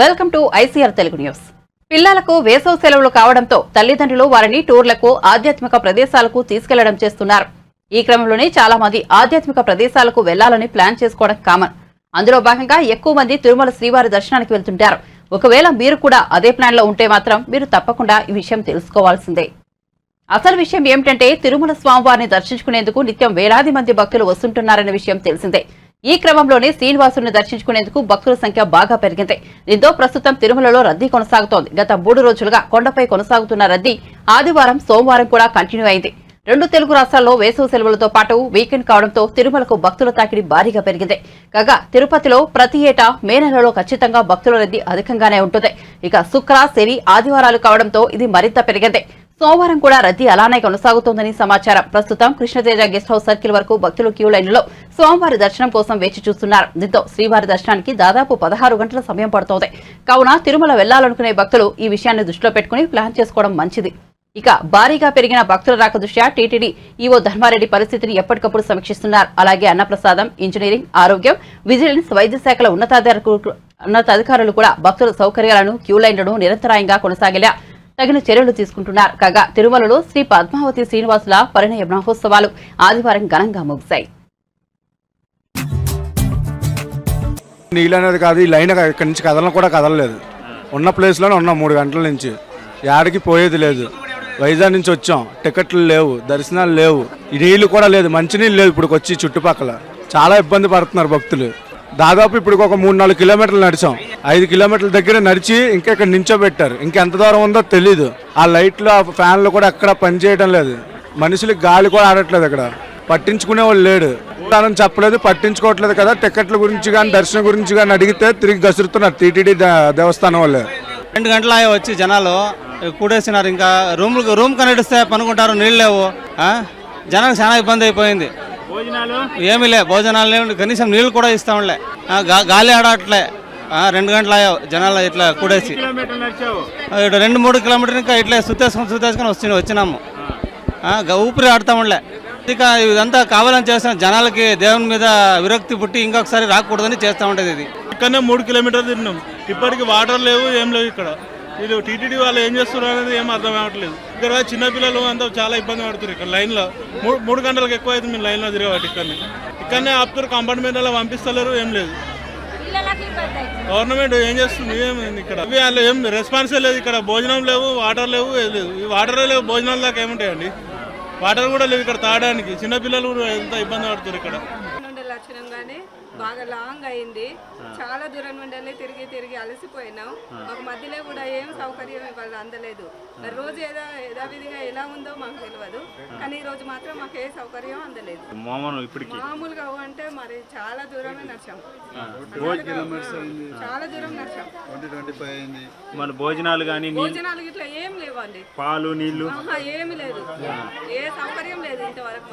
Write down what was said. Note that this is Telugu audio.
Welcome to ICR Telugu news. పిల్లలకు వేసవి సెలవులు కావడంతో తల్లిదండ్రులు వారిని టూర్లకు ఆధ్యాత్మిక ప్రదేశాలకు తీసుకెళ్ళడం చేస్తున్నారు. ఈ క్రమంలోనే చాలా మంది ఆధ్యాత్మిక ప్రదేశాలకు వెళ్ళాలని ప్లాన్ చేసుకోవడం కామన్. అందులో భాగంగా ఎక్కువ మంది తిరుమల శ్రీవారి దర్శనానికి వెళ్తుంటారు. ఒకవేళ మీరు కూడా అదే ప్లాన్లో ఉంటే మాత్రం మీరు తప్పకుండా ఈ విషయం తెలుసుకోవాల్సిందే. అసలు విషయం ఏమిటంటే తిరుమల స్వామివారిని దర్శించుకునేందుకు నిత్యం వేలాది మంది భక్తులు వస్తుంటున్నారనే విషయం తెలిసిందే. ఈ క్రమంలోనే శ్రీనివాసుని దర్శించుకునేందుకు భక్తుల సంఖ్య బాగా పెరిగింది. దీంతో ప్రస్తుతం తిరుమలలో రద్దీ కొనసాగుతోంది. గత మూడు రోజులుగా కొండపై కొనసాగుతున్న రద్దీ ఆదివారం సోమవారం కూడా కంటిన్యూ అయింది. రెండు తెలుగు రాష్ట్రాల్లో వేసవి సెలవులతో పాటు వీకెండ్ కావడంతో తిరుమలకు భక్తుల తాకిడి భారీగా పెరిగింది. కాగా తిరుపతిలో ప్రతి ఏటా మే నెలలో ఖచ్చితంగా భక్తుల రద్దీ అధికంగానే ఉంటుంది. ఇక శుక్ర శని ఆదివారాలు కావడంతో ఇది మరింత పెరిగింది. సోమవారం కూడా రద్దీ అలానే కొనసాగుతోందని సమాచారం. ప్రస్తుతం కృష్ణతేజ గెస్ట్ హౌస్ సర్కిల్ వరకు భక్తులు క్యూ లైన్లో స్వామివారి దర్శనం కోసం వేచి చూస్తున్నారు. దీంతో శ్రీవారి దర్శనానికి దాదాపు పదహారు గంటల సమయం పడుతోంది. కావున తిరుమల వెళ్ళాలనుకునే భక్తులు ఈ విషయాన్ని దృష్టిలో పెట్టుకుని ప్లాన్ చేసుకోవడం మంచిది. ఇక భారీగా పెరిగిన భక్తుల రాక దృష్ట్యా టీటీడీ ఈవో ధర్మారెడ్డి పరిస్థితిని ఎప్పటికప్పుడు సమీక్షిస్తున్నారు. అలాగే అన్నప్రసాదం ఇంజనీరింగ్ ఆరోగ్యం విజిలెన్స్ వైద్య శాఖల ఉన్నతాధికారులు ఉన్నతాధికారులు కూడా భక్తుల సౌకర్యాలను క్యూ లైన్లను నిరంతరాయంగా కొనసాగేలా తగిన చర్యలు తీసుకుంటున్నారు. కాగా తిరుమలలో శ్రీ పద్మావతి శ్రీనివాసుల పరిణయ బ్రహ్మోత్సవాలు ఆదివారం ఘనంగా ముగిశాయి. నీళ్ళు అనేది కాదు ఈ లైన్ ఇక్కడి నుంచి కదలం కూడా కదలలేదు. ఉన్న ప్లేస్లోనే ఉన్నాం మూడు గంటల నుంచి. యాడికి పోయేది లేదు. వైజాగ్ నుంచి వచ్చాం. టికెట్లు లేవు దర్శనాలు లేవు. ఈ కూడా లేదు. మంచినీళ్ళు లేవు ఇప్పుడు వచ్చి చుట్టుపక్కల. చాలా ఇబ్బంది పడుతున్నారు భక్తులు. దాదాపు ఇప్పుడు ఒక మూడు నాలుగు కిలోమీటర్లు నడిచాం. ఐదు కిలోమీటర్ల దగ్గర నడిచి ఇంకా ఇక్కడ నించోబెట్టారు. ఇంకెంత దూరం ఉందో తెలీదు. ఆ లైట్లు ఆ ఫ్యాన్లు కూడా ఎక్కడ పనిచేయడం లేదు. మనుషులకి గాలి కూడా ఆడట్లేదు ఇక్కడ పట్టించుకునే వాళ్ళు లేడు. తానని చెప్పలేదు పట్టించుకోవట్లేదు కదా. టికెట్ల గురించి కానీ దర్శనం గురించి కానీ అడిగితే తిరిగి గసురుతున్నారు టీటీడీ దేవస్థానం వాళ్ళే. రెండు గంటల అయ్యే వచ్చి జనాలు కూడేసినారు. ఇంకా రూమ్ రూమ్ కనడిస్తే పనుకుంటారు నీళ్ళు లేవు. ఆ? జనాలకు చాలా ఇబ్బంది అయిపోయింది. ఏమీ లే భోజనాలు లేవు. కనీసం నీళ్ళు కూడా ఇస్తాంలే గాలి ఆడట్లే. రెండు గంటలు అయ్యావు. జనాలు ఇట్లా కూడేసి. ఇటు రెండు మూడు కిలోమీటర్ ఇంకా ఇట్లా సుత్తేసుకొని సుత్తేసుకొని వచ్చి వచ్చినాము. ఊపిరి ఆడతాములే. ఇక ఇదంతా కావాలని చేసిన జనాలకి దేవుని మీద విరక్తి పుట్టి ఇంకొకసారి రాకూడదని చేస్తూ ఉంటుంది ఇది. ఇక్కడనే మూడు కిలోమీటర్లు తిన్నాం. ఇప్పటికి వాటర్ లేవు ఏం లేవు ఇక్కడ. ఇది టీటీడీ వాళ్ళు ఏం చేస్తున్నారు అనేది ఏం అర్థం అవ్వట్లేదు ఇక్కడ చిన్నపిల్లలు అంతా చాలా ఇబ్బంది పడుతున్నారు ఇక్కడ లైన్లో. మూడు మూడు గంటలకు ఎక్కువ అయితే మీరు లైన్లో తిరగబట్టి ఇక్కడనే. ఇక్కడనే ఆపుతారు కంపార్ట్మెంట్లో పంపిస్తలేరు ఏం లేదు. గవర్నమెంట్ ఏం చేస్తుంది? ఏం ఇక్కడ? వాళ్ళు ఏం రెస్పాన్స్ లేదు. ఇక్కడ భోజనం లేవు వాటర్ లేవు లేదు. ఈ వాటర్ లేవు భోజనాల దాకా ఏముంటాయండి? వాటర్ కూడా లేవు ఇక్కడ తాగడానికి. చిన్నపిల్లలు కూడా ఎంత ఇబ్బంది పడుతున్నారు ఇక్కడ? బాగా లాంగ్ అయింది. చాలా దూరం నుండి వెళ్ళి తిరిగి తిరిగి అలసిపోయినాం. మాకు మధ్యలో కూడా ఏం సౌకర్యం ఇవాళ అందలేదు. మరి రోజు ఏదో యథావిధిగా ఎలా ఉందో మాకు తెలియదు కానీ ఈ రోజు మాత్రం మాకు ఏ సౌకర్యం అందలేదు. మామూలుగా అంటే మరి చాలా దూరమే నడిచాం. చాలా దూరం నడిచాం. మన భోజనాలు కానీ భోజనాలు ఇట్లా ఏం లేవండి. పాలు నీళ్ళు ఏమీ లేదు. ఏ సౌకర్యం లేదు ఇంతవరకు